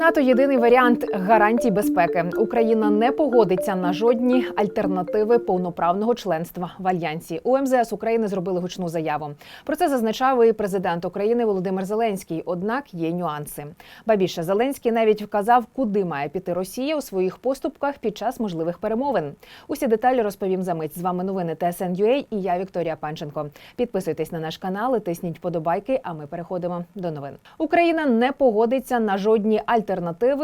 НАТО єдиний варіант гарантій безпеки. Україна не погодиться на жодні альтернативи повноправного членства в альянсі. У МЗС України зробили гучну заяву. Про це зазначав і президент України Володимир Зеленський. Однак є нюанси. Ба більше Зеленський навіть вказав, куди має піти Росія у своїх поступках під час можливих перемовин. Усі деталі розповім за мить. З вами новини ТСН.UA і я Вікторія Панченко. Підписуйтесь на наш канал, і тисніть подобайки. А ми переходимо до новин. Україна не погодиться на жодні альтернативи,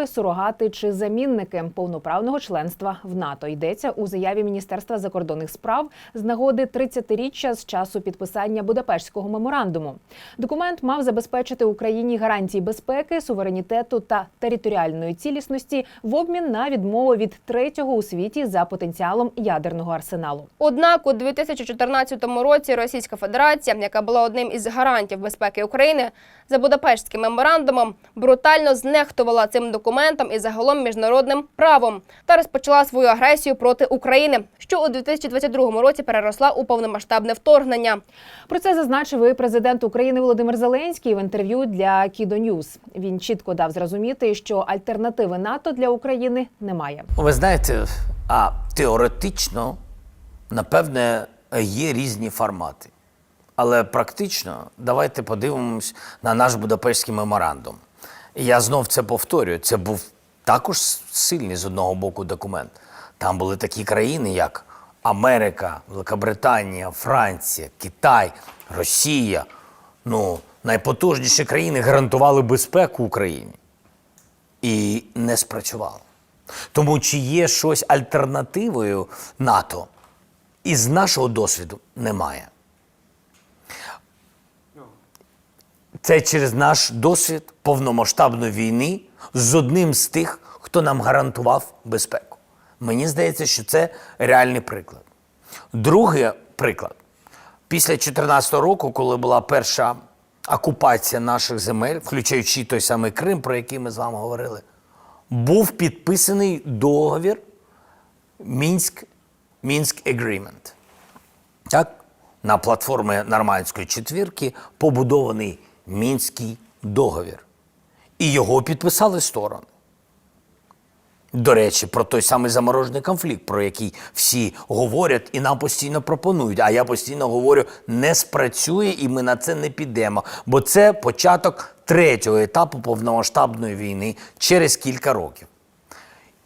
сурогати чи замінники повноправного членства в НАТО. Йдеться у заяві Міністерства закордонних справ з нагоди 30-річчя з часу підписання Будапештського меморандуму. Документ мав забезпечити Україні гарантії безпеки, суверенітету та територіальної цілісності в обмін на відмову від третього у світі за потенціалом ядерного арсеналу. Однак у 2014 році Російська Федерація, яка була одним із гарантів безпеки України, за Будапештським меморандумом брутально знехтувала цим документом і загалом міжнародним правом та розпочала свою агресію проти України, що у 2022 році переросла у повномасштабне вторгнення. Про це зазначив і президент України Володимир Зеленський в інтерв'ю для Кідо Ньюс. Він чітко дав зрозуміти, що альтернативи НАТО для України немає. Ви знаєте, а теоретично, напевне, є різні формати. Але практично давайте подивимось на наш Будапештський меморандум. І я знов це повторюю. Це був також сильний з одного боку документ. Там були такі країни, як Америка, Великобританія, Франція, Китай, Росія. Ну, найпотужніші країни гарантували безпеку Україні і не спрацювало. Тому чи є щось альтернативою НАТО, із нашого досвіду немає. Це через наш досвід повномасштабної війни з одним з тих, хто нам гарантував безпеку. Мені здається, що це реальний приклад. Другий приклад. Після 2014 року, коли була перша окупація наших земель, включаючи той самий Крим, про який ми з вами говорили, був підписаний договір Мінськ, Мінськ Agreement. Так? На платформі Нормандської четвірки побудований Мінський договір. І його підписали сторони. До речі, про той самий заморожений конфлікт, про який всі говорять і нам постійно пропонують. А я постійно говорю, не спрацює і ми на це не підемо. Бо це початок третього етапу повномасштабної війни через кілька років.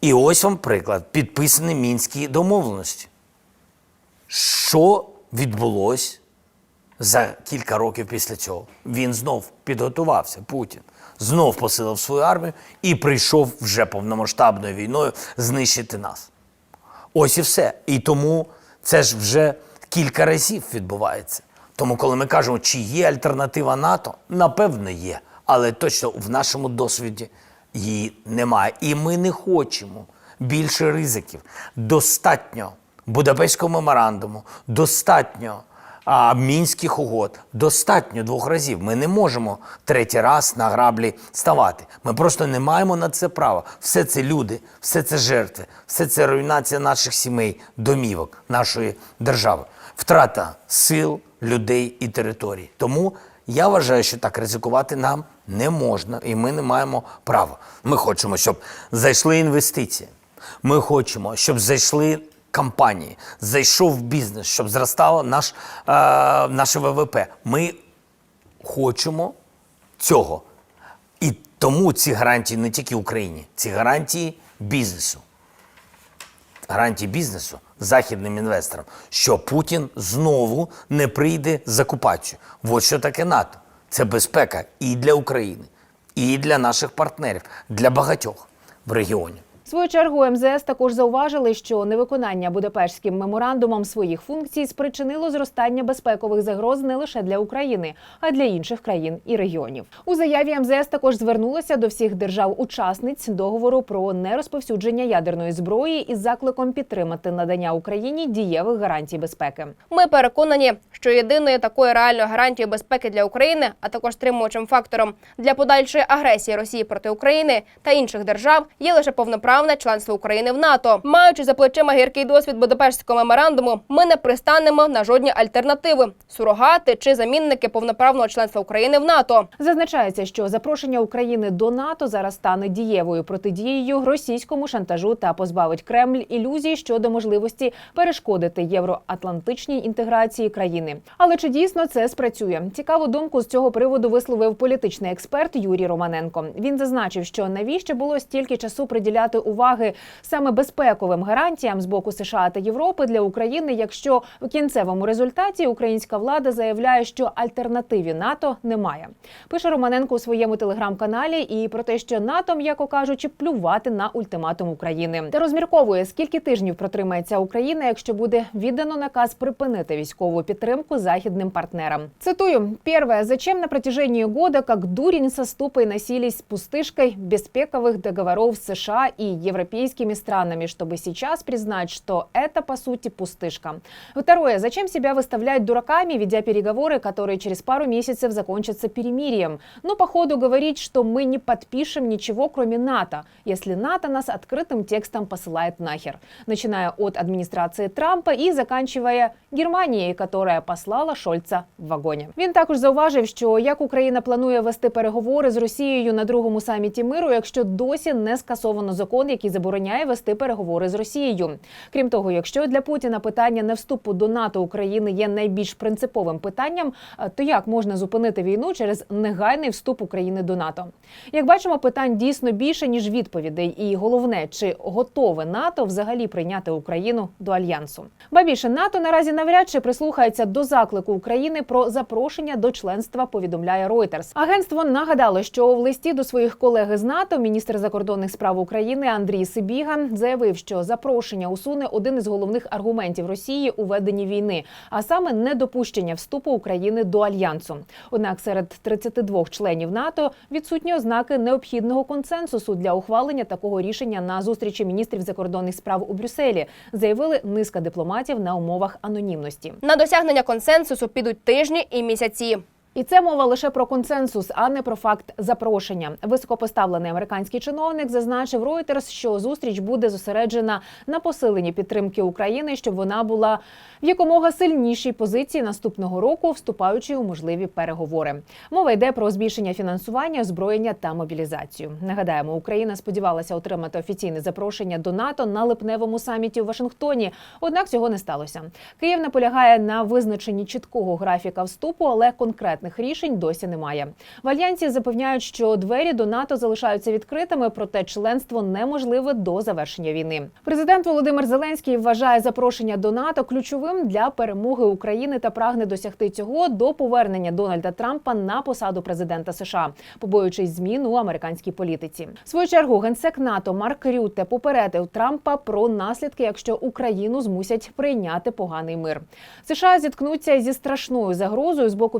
І ось вам приклад: підписані мінські домовленості. Що відбулось за кілька років після цього? Він знов підготувався, Путін. Знов посилив свою армію і прийшов вже повномасштабною війною знищити нас. Ось і все. І тому це ж вже кілька разів відбувається. Тому, коли ми кажемо, чи є альтернатива НАТО, напевно, є. Але точно в нашому досвіді її немає. І ми не хочемо більше ризиків. Достатньо Будапештського меморандуму, достатньо а, мінських угод, достатньо двох разів. Ми не можемо третій раз на граблі ставати. Ми просто не маємо на це права. Все це люди, все це жертви, все це руйнація наших сімей, домівок, нашої держави, втрата сил, людей і територій. Тому я вважаю, що так ризикувати нам не можна, і ми не маємо права. Ми хочемо, щоб зайшли інвестиції. Ми хочемо, щоб зайшли компанії, зайшов в бізнес, щоб зростало наш, е, наше ВВП. Ми хочемо цього. І тому ці гарантії не тільки Україні, ці гарантії бізнесу. Гарантії бізнесу західним інвесторам, що Путін знову не прийде з окупацією. От що таке НАТО. Це безпека і для України, і для наших партнерів, для багатьох в регіоні. Свою чергу МЗС також зауважили, що невиконання Будапештським меморандумом своїх функцій спричинило зростання безпекових загроз не лише для України, а й для інших країн і регіонів. У заяві МЗС також звернулося до всіх держав-учасниць договору про нерозповсюдження ядерної зброї із закликом підтримати надання Україні дієвих гарантій безпеки. Ми переконані, що єдиною такою реальною гарантією безпеки для України, а також стримуючим фактором для подальшої агресії Росії проти України та інших держав є лише повноправне повноправне членство України в НАТО. Маючи за плечима гіркий досвід Будапештського меморандуму, ми не пристанемо на жодні альтернативи сурогати чи замінники повноправного членства України в НАТО. Зазначається, що запрошення України до НАТО зараз стане дієвою протидією російському шантажу та позбавить Кремль ілюзій щодо можливості перешкодити євроатлантичній інтеграції країни. Але чи дійсно це спрацює? Цікаву думку з цього приводу висловив політичний експерт Юрій Романенко. Він зазначив, що навіщо було стільки часу приділяти уваги саме безпековим гарантіям з боку США та Європи для України, якщо в кінцевому результаті українська влада заявляє, що альтернативі НАТО немає. Пише Романенко у своєму телеграм-каналі і про те, що НАТО, м'яко кажучи, плювати на ультиматум України та розмірковує, скільки тижнів протримається Україна, якщо буде віддано наказ припинити військову підтримку західним партнерам. Цитую: Первое. Зачем на протяжении года, как дурень со ступой носились с пустышкой беспековых договоров США и европейскими странами, чтобы сейчас признать, что это по сути пустышка? Второе. Зачем себя выставлять дураками, ведя переговоры, которые через пару месяцев закончатся перемирием? Ну, по ходу говорить, что мы не подпишем ничего, кроме НАТО, если НАТО нас открытым текстом посылает нахер, начиная от администрации Трампа и заканчивая Германией, которая послала Шольца в вагоні. Він також зауважив, що як Україна планує вести переговори з Росією на другому саміті миру, якщо досі не скасовано закон, який забороняє вести переговори з Росією. Крім того, якщо для Путіна питання не вступу до НАТО України є найбільш принциповим питанням, е, то як можна зупинити війну через негайний вступ України до НАТО? Як бачимо, питань дійсно більше ніж відповідей, і головне, чи готове НАТО взагалі прийняти Україну до альянсу? Ба більше НАТО наразі навряд чи прислухається до заклику України про запрошення до членства. Повідомляє Reuters. Агентство нагадало, що в листі до своїх колег із НАТО міністр закордонних справ України Андрій Сибіга заявив, що запрошення усуне один із головних аргументів Росії у веденні війни, а саме недопущення вступу України до альянсу. Однак серед 32 членів НАТО відсутні ознаки необхідного консенсусу для ухвалення такого рішення на зустрічі міністрів закордонних справ у Брюсселі, заявили низка дипломатів на умовах анонімності. На досягнення консенсусу підуть тижні і місяці. І це мова лише про консенсус, а не про факт запрошення. Високопоставлений американський чиновник зазначив Reuters, що зустріч буде зосереджена на посиленні підтримки України, щоб вона була в якомога сильнішій позиції наступного року, вступаючи у можливі переговори. Мова йде про збільшення фінансування, озброєння та мобілізацію. Нагадаємо, Україна сподівалася отримати офіційне запрошення до НАТО на липневому саміті у Вашингтоні. Однак цього не сталося. Київ наполягає на визначенні чіткого графіка вступу, але конкретних рішень досі немає. В альянсі запевняють, що двері до НАТО залишаються відкритими, проте членство неможливе до завершення війни. Президент Володимир Зеленський вважає запрошення до НАТО ключовим для перемоги України та прагне досягти цього до повернення Дональда Трампа на посаду президента США, побоюючись змін у американській політиці. В свою чергу генсек НАТО Марк Рютте попередив Трампа про наслідки, якщо Україну змусять прийняти поганий мир. США зіткнуться зі страшною загрозою з боку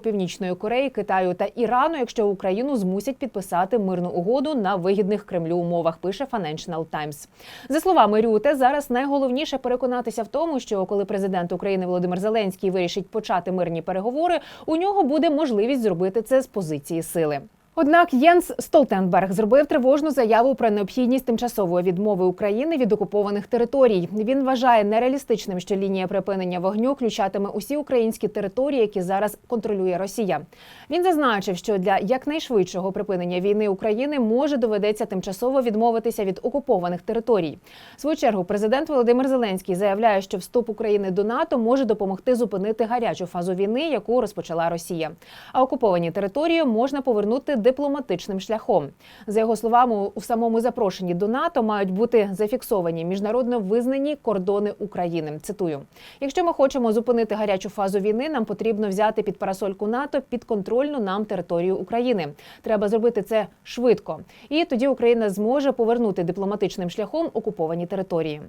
Північної Кореї, Китаю та Ірану, якщо Україну змусять підписати мирну угоду на вигідних Кремлю умовах. Пише Financial Times. За словами Рюте, зараз найголовніше переконатися в тому, що коли президент України Володимир Зеленський вирішить почати мирні переговори, у нього буде можливість зробити це з позиції сили. Однак Єнс Столтенберг зробив тривожну заяву про необхідність тимчасової відмови України від окупованих територій. Він вважає нереалістичним, що лінія припинення вогню включатиме усі українські території, які зараз контролює Росія. Він зазначив, що для якнайшвидшого припинення війни України може доведеться тимчасово відмовитися від окупованих територій. В свою чергу президент Володимир Зеленський заявляє, що вступ України до НАТО може допомогти зупинити гарячу фазу війни, яку розпочала Росія. А окуповані території можна повернути дипломатичним шляхом. За його словами, у самому запрошенні до НАТО мають бути зафіксовані міжнародно визнані кордони України. Цитую: якщо ми хочемо зупинити гарячу фазу війни, нам потрібно взяти під парасольку НАТО підконтрольну нам територію України. Треба зробити це швидко, і тоді Україна зможе повернути дипломатичним шляхом окуповані території.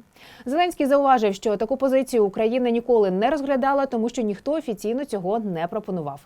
Зеленський зауважив, що таку позицію Україна ніколи не розглядала, тому що ніхто офіційно цього не пропонував.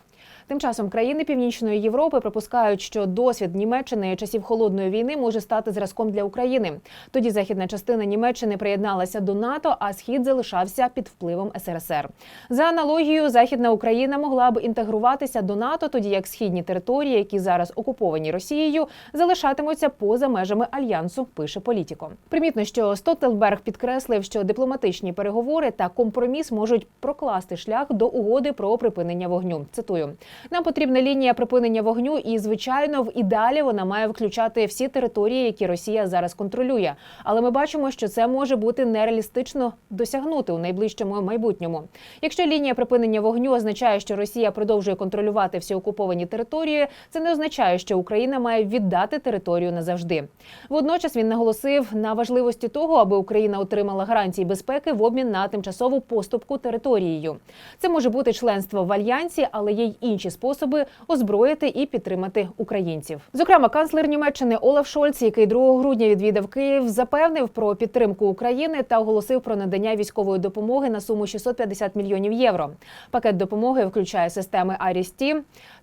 Тим часом країни Північної Європи припускають, що досвід Німеччини часів холодної війни може стати зразком для України. Тоді західна частина Німеччини приєдналася до НАТО, а схід залишався під впливом СРСР. За аналогією, західна Україна могла б інтегруватися до НАТО, тоді як східні території, які зараз окуповані Росією, залишатимуться поза межами альянсу. Пише політіко. Примітно, що Стотелберг підкреслив, що дипломатичні переговори та компроміс можуть прокласти шлях до угоди про припинення вогню. Цитую: нам потрібна лінія припинення вогню, і звичайно, в ідеалі вона має включати всі території, які Росія зараз контролює. Але ми бачимо, що це може бути нереалістично досягнути у найближчому майбутньому. Якщо лінія припинення вогню означає, що Росія продовжує контролювати всі окуповані території, це не означає, що Україна має віддати територію назавжди. Водночас він наголосив на важливості того, аби Україна отримала гарантії безпеки в обмін на тимчасову поступку територією. Це може бути членство в альянсі, але є й інші способи озброїти і підтримати українців. Зокрема, канцлер Німеччини Олаф Шольц, який 2 грудня відвідав Київ, запевнив про підтримку України та оголосив про надання військової допомоги на суму 650 мільйонів євро. Пакет допомоги включає системи Арісті,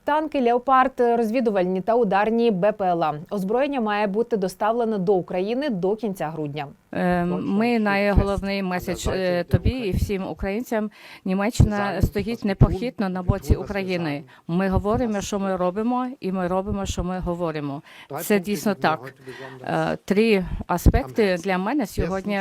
танки, леопард, розвідувальні та ударні БПЛА. Озброєння має бути доставлено до України до кінця грудня. Е, Ми найголовний меседж е, тобі і всім українцям. Німеччина стоїть непохитно на боці України. Ми говоримо, що ми робимо, і ми робимо, що ми говоримо. Це дійсно так. Е, Три аспекти для мене сьогодні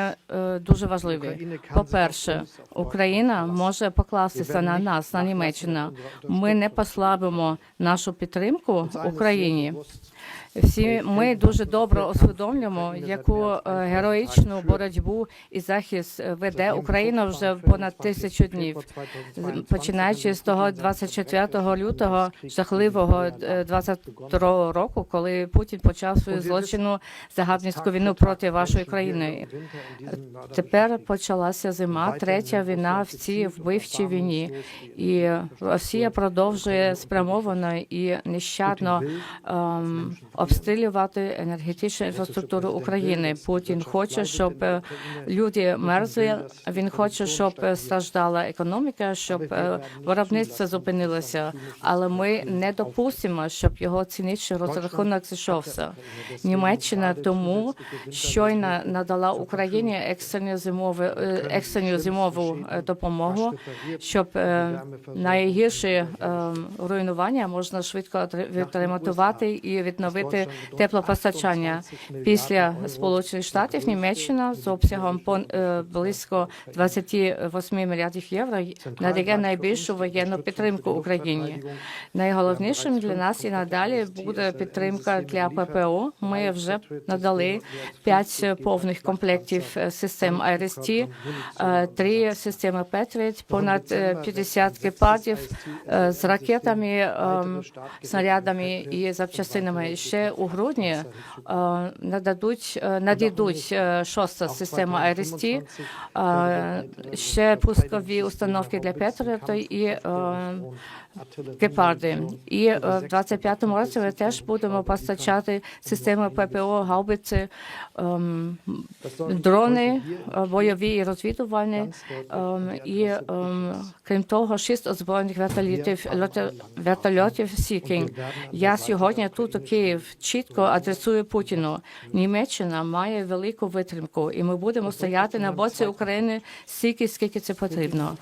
дуже важливі. По перше, Україна може покластися на нас, на Німеччину. Ми не послабимо нашу підтримку Україні. Всі ми дуже добре усвідомлюємо, яку е, героїчну боротьбу і захист е, веде Україна вже понад тисячу днів, починаючи з того 24 лютого жахливого е, 22 року, коли Путін почав свою злочинну загарбницьку війну проти вашої країни. Тепер почалася зима, третя війна в цій вбивчій війні, і Росія продовжує спрямовано і нещадно ем, обстрілювати енергетичну інфраструктуру України. Путін хоче, щоб е, люди мерзли. Він хоче, щоб е, страждала економіка, щоб е, виробництво зупинилося. Але ми не допустимо, щоб його цінічний розрахунок зійшовся. Німеччина тому щойно надала Україні екстрену зимову е, екстрену зимову е, допомогу, щоб е, найгірші е, руйнування можна швидко відремонтувати і відновити теплопостачання. Після Сполучених Штатів Німеччина з обсягом е, близько 28 мільярдів євро надає найбільшу воєнну підтримку Україні. Найголовнішим для нас і надалі буде підтримка для ППО. Ми вже надали п'ять повних комплектів систем IRST, е, три системи Patriot, понад е, 50 гепардів е, з ракетами, е, снарядами і запчастинами. Ще у грудні е, нададуть е, надійдуть е, шоста система е, ще пускові установки для Patriot і гепарди. І е, в 25-му році ми теж будемо постачати системи ППО, гаубиці, ем, дрони е, бойові і розвідувальні. ем, І ем, крім того, шість озброєних вертольотів льоти- вертольотів Сікінг. Я сьогодні тут у Київ чітко адресую Путіну. Німеччина має велику витримку, і ми будемо стояти на боці України стільки, скільки це потрібно.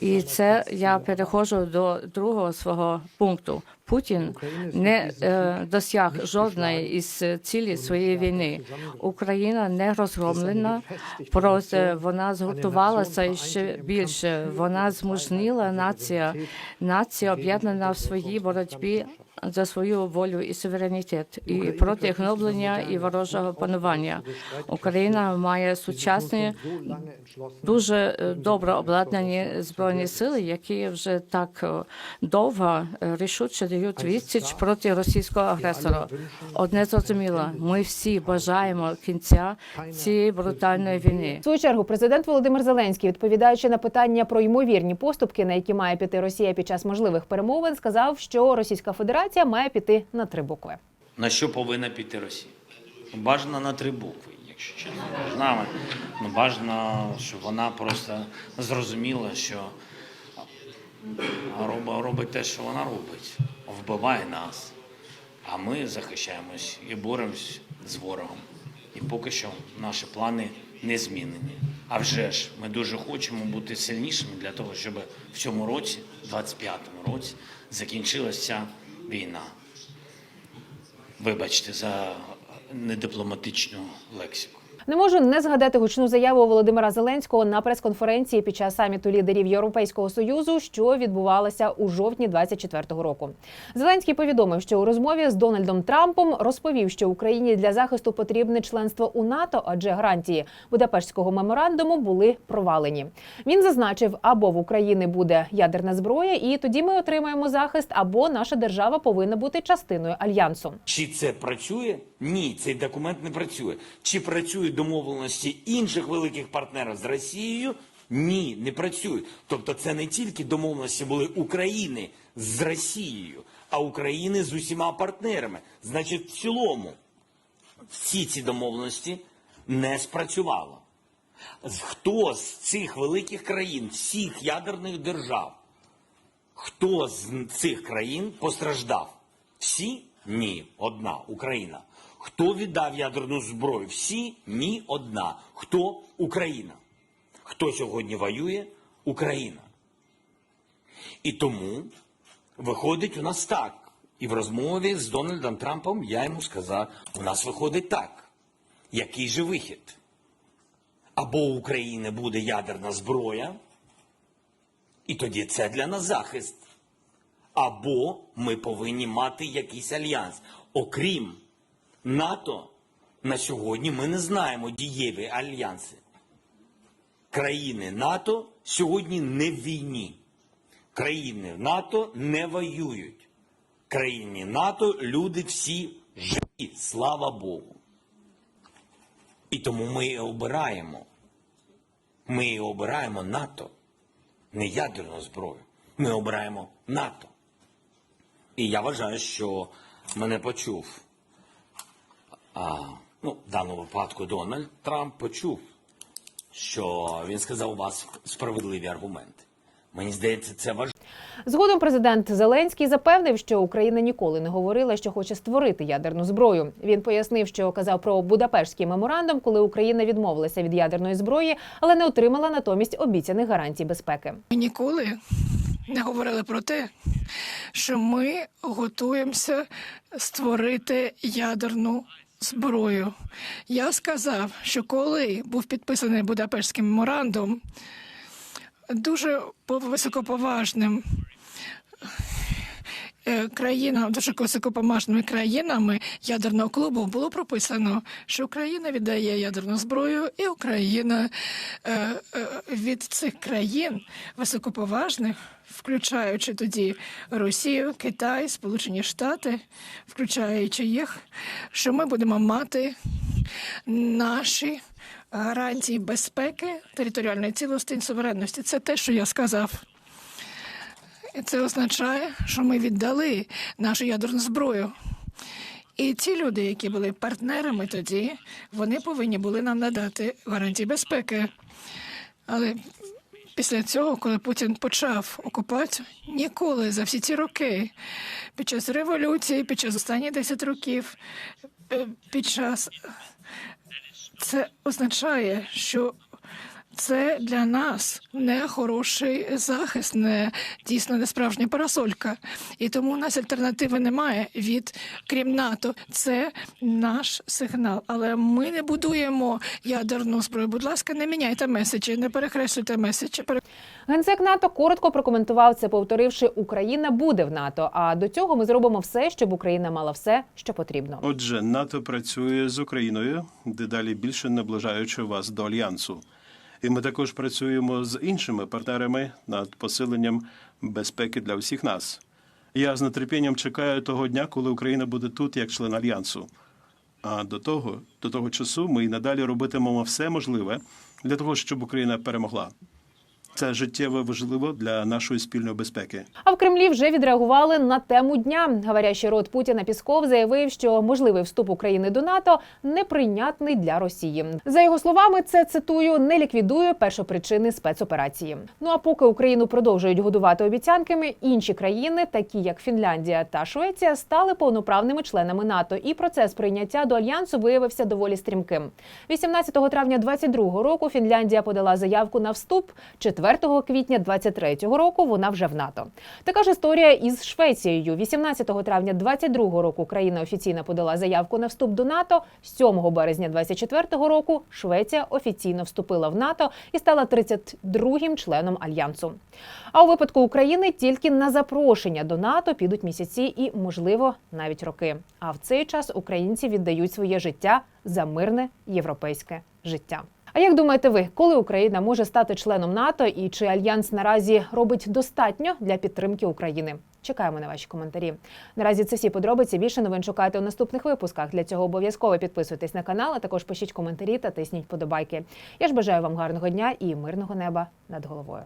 І це я переходжу до другого свого пункту. Путін не е, досяг жодної із цілей своєї війни. Україна не розгромлена, проте вона згуртувалася ще більше. Вона змужніла нація, нація об'єднана в своїй боротьбі за свою волю і суверенітет, і проти гноблення і ворожого панування. Україна має сучасні дуже е, добре обладнані збройні сили, які вже так е, довго е, рішуче дають відсіч проти російського агресора. Одне зрозуміло, ми всі бажаємо кінця цієї брутальної війни. В свою чергу президент Володимир Зеленський, відповідаючи на питання про ймовірні поступки, на які має піти Росія під час можливих перемовин, сказав, що Російська Федерація має піти на три букви. На що повинна піти Росія? Ну, Бажано на три букви, якщо чесно. Між нами. Ну, бажано, щоб вона просто зрозуміла, що робить те, що вона робить, вбиває нас. А ми захищаємось і боремось з ворогом. І поки що наші плани не змінені. А вже ж ми дуже хочемо бути сильнішими для того, щоб в цьому році, 25-му році, закінчилася війна. Вибачте за недипломатичну лексику. Не можу не згадати гучну заяву Володимира Зеленського на прес-конференції під час саміту лідерів Європейського союзу, що відбувалася у жовтні 24-го року. Зеленський повідомив, що у розмові з Дональдом Трампом розповів, що Україні для захисту потрібне членство у НАТО, адже гарантії Будапештського меморандуму були провалені. Він зазначив, або в Україні буде ядерна зброя, і тоді ми отримаємо захист, або наша держава повинна бути частиною альянсу. Чи це працює? Ні, цей документ не працює. Чи працюють домовленості інших великих партнерів з Росією? Ні, не працюють. Тобто це не тільки домовленості були України з Росією, а України з усіма партнерами. Значить, в цілому всі ці домовленості не спрацювали. З- Хто з цих великих країн, всіх ядерних держав, Хто з цих країн постраждав? Всі? Ні, одна Україна. Хто віддав ядерну зброю? Всі? Ні, одна. Хто? Україна. Хто сьогодні воює? Україна. І тому виходить у нас так. І в розмові з Дональдом Трампом я йому сказав: у нас виходить так. Який же вихід? Або у України буде ядерна зброя, і тоді це для нас захист. Або ми повинні мати якийсь альянс. Окрім НАТО, на сьогодні ми не знаємо дієві альянси. Країни НАТО сьогодні не в війні. Країни НАТО не воюють. Країни НАТО люди всі живі, слава Богу. І тому ми і обираємо. Ми і обираємо НАТО не ядерну зброю. Ми обираємо НАТО. І я вважаю, що мене почув. А, ну, в даному випадку Дональд Трамп почув, що він сказав у вас справедливі аргументи. Мені здається, це важливо. Згодом президент Зеленський запевнив, що Україна ніколи не говорила, що хоче створити ядерну зброю. Він пояснив, що казав про Будапештський меморандум, коли Україна відмовилася від ядерної зброї, але не отримала натомість обіцяних гарантій безпеки. Ми ніколи не говорили про те, що ми готуємося створити ядерну зброю. Я сказав, що коли був підписаний Будапештський меморандум, дуже високоповажним країнам, дуже високоповажними країнами ядерного клубу було прописано, що Україна віддає ядерну зброю, і Україна е, е, від цих країн високоповажних, включаючи тоді Росію, Китай, Сполучені Штати, включаючи їх, що ми будемо мати наші гарантії безпеки, територіальної цілості і суверенності. Це те, що я сказав. Це означає, що ми віддали нашу ядерну зброю. І ті люди, які були партнерами тоді, вони повинні були нам надати гарантії безпеки. Але після цього, коли Путін почав окупацію, ніколи за всі ці роки, під час революції, під час останніх 10 років, е, під час це означає, що це для нас не хороший захист, не дійсно не справжня парасолька. І тому у нас альтернативи немає від крім НАТО. Це наш сигнал. Але ми не будуємо ядерну зброю. Будь ласка, не міняйте меседжі, не перекреслюйте меседжі. Генсек НАТО коротко прокоментував це, повторивши, Україна буде в НАТО. А до цього ми зробимо все, щоб Україна мала все, що потрібно. Отже, НАТО працює з Україною, дедалі більше наближаючи вас до альянсу. І ми також працюємо з іншими партнерами над посиленням безпеки для всіх нас. Я з нетерпінням чекаю того дня, коли Україна буде тут як член альянсу. А до того, до того часу, ми і надалі робитимемо все можливе для того, щоб Україна перемогла. Це життєво важливо для нашої спільної безпеки. А в Кремлі вже відреагували на тему дня. Говорящий рот Путіна Пісков заявив, що можливий вступ України до НАТО неприйнятний для Росії. За його словами, це цитую не ліквідує першопричини спецоперації. Ну а поки Україну продовжують годувати обіцянками, інші країни, такі як Фінляндія та Швеція, стали повноправними членами НАТО. І процес прийняття до альянсу виявився доволі стрімким. 18 травня 2022 року Фінляндія подала заявку на вступ. 4 квітня 2023 року вона вже в НАТО. Така ж історія із Швецією. 18 травня 2022 року Україна офіційно подала заявку на вступ до НАТО. 7 березня 2024 року Швеція офіційно вступила в НАТО і стала 32-м членом альянсу. А у випадку України тільки на запрошення до НАТО підуть місяці і, можливо, навіть роки. А в цей час українці віддають своє життя за мирне європейське життя. А як думаєте ви, коли Україна може стати членом НАТО і чи альянс наразі робить достатньо для підтримки України? Чекаємо на ваші коментарі. Наразі це всі подробиці. Більше новин шукайте у наступних випусках. Для цього обов'язково підписуйтесь на канал, а також пишіть коментарі та тисніть подобайки. Я ж бажаю вам гарного дня і мирного неба над головою.